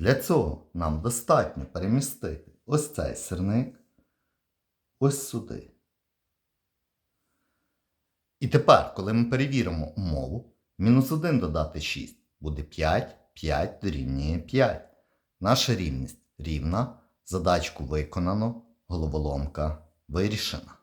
Для цього нам достатньо перемістити ось цей сирник ось сюди. І тепер, коли ми перевіримо умову, мінус 1 додати 6 буде 5, 5 дорівнює 5. Наша рівність рівна, задачку виконано, головоломка вирішена.